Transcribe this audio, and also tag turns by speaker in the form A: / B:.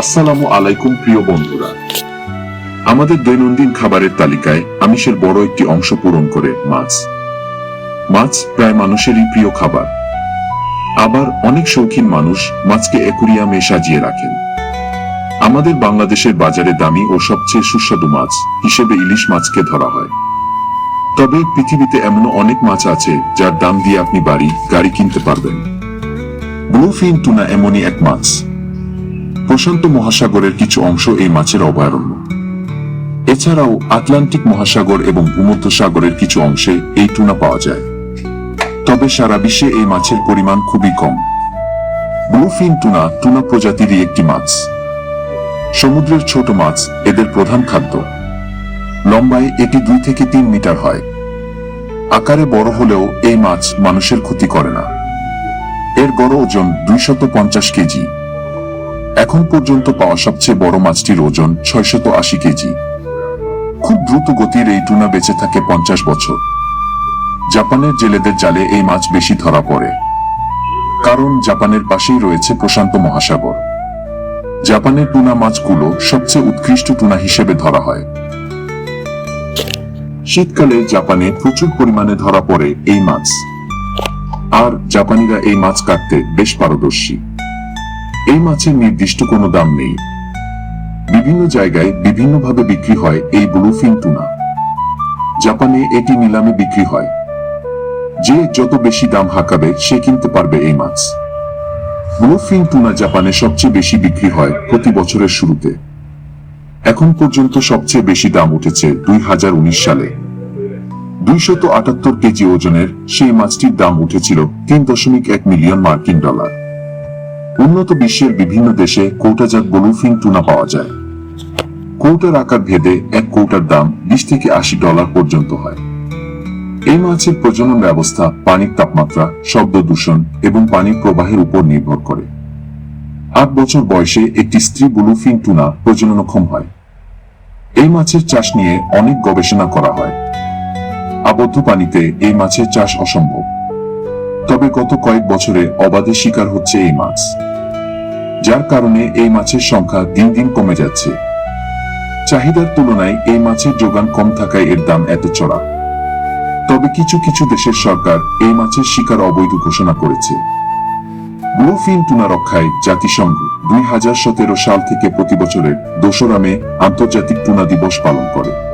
A: আসসালামু আলাইকুম, প্রিয় বন্ধুরা। আমাদের দৈনন্দিন খাবারের তালিকায় আমিষের বড় একটি অংশ পূরণ করে মাছ। মাছ প্রায় মানুষেরই প্রিয় খাবার। আবার অনেক শৌখিন মানুষ মাছকে অ্যাকুরিয়ামে সাজিয়ে রাখেন। আমাদের বাংলাদেশের বাজারে দামি ও সবচেয়ে সুস্বাদু মাছ হিসেবে ইলিশ মাছকে ধরা হয়। তবে পৃথিবীতে এমন অনেক মাছ আছে যার দাম দিয়ে আপনি বাড়ি, গাড়ি কিনতে পারবেন। ব্লুফিন টুনা এমনই এক মাছ। প্রশান্ত মহাসাগরের কিছু অংশ এই মাছের অভয়ারণ্য। এছাড়াও আটলান্টিক মহাসাগর এবং ভূমধ্যসাগরের কিছু অংশে এই টুনা পাওয়া যায়। তবে সারা বিশ্বে এই মাছের পরিমাণ খুবই কম। ব্লুফিন টুনা টুনা প্রজাতিরই একটি মাছ। সমুদ্রের ছোট মাছ, এদের প্রধান খাদ্য। লম্বায় এটি দুই থেকে তিন মিটার হয়। আকারে বড় হলেও এই মাছ মানুষের ক্ষতি করে না। এর গড় ওজন দুইশত কেজি। এখন পর্যন্ত পাওয়া সবচেয়ে বড় মাছটির ওজন ছয়শত আশি কেজি। খুব দ্রুত গতির এই টুনা বেঁচে থাকে পঞ্চাশ বছর। জাপানের জেলেদের জালে এই মাছ বেশি ধরা পড়ে। কারণ জাপানের পাশেই রয়েছে প্রশান্ত মহাসাগর। জাপানের টুনা মাছগুলো সবচেয়ে উৎকৃষ্ট টুনা হিসেবে ধরা হয়। শীতকালে জাপানে প্রচুর পরিমাণে ধরা পড়ে এই মাছ। আর জাপানিরা এই মাছ কাটতে বেশ পারদর্শী। এই মাছের নির্দিষ্ট কোনো দাম নেই। বিভিন্ন জায়গায় বিভিন্নভাবে বিক্রি হয় এই ব্লুফিন টুনা। জাপানে এটি নিলামে বিক্রি হয়। যে যত বেশি দাম হাঁকাবে, সে কিনতে পারবে এই মাছ। ব্লুফিন টুনা জাপানে সবচেয়ে বেশি বিক্রি হয় প্রতি বছরের শুরুতে। এখন পর্যন্ত সবচেয়ে বেশি দাম উঠেছে দুই হাজার উনিশ সালে। দুইশত আটাত্তর কেজি ওজনের সেই মাছটির দাম উঠেছিল তিন দশমিক এক মিলিয়ন মার্কিন ডলার। উন্নত বিশ্বের বিভিন্ন দেশে কৌটাজাত ব্লুফিন টুনা পাওয়া যায়। কৌটার আকার ভেদে এক কৌটার দাম বিশ থেকে আশি ডলার পর্যন্ত হয়। এই মাছের প্রজনন ব্যবস্থা পানির তাপমাত্রা, শব্দ দূষণ এবং পানির প্রবাহের উপর নির্ভর করে। আট বছর বয়সে একটি স্ত্রী ব্লুফিন টুনা প্রজননক্ষম হয়। এই মাছের চাষ নিয়ে অনেক গবেষণা করা হয়। আবদ্ধ পানিতে এই মাছের চাষ অসম্ভব। তবে গত কয়েক বছরে অবাধে শিকার হচ্ছে এই মাছ। যার কারণে এই মাছের সংখ্যা দিন দিন কমে যাচ্ছে। চাহিদার তুলনায় এই মাছের যোগান কম থাকায় এর দাম এত চড়া। তবে কিছু কিছু দেশের সরকার এই মাছের শিকার অবৈধ ঘোষণা করেছে। ব্লুফিন টুনা রক্ষায় জাতিসংঘ দুই হাজার সতেরো সাল থেকে প্রতি বছরের দোসরা মে আন্তর্জাতিক টুনা দিবস পালন করে।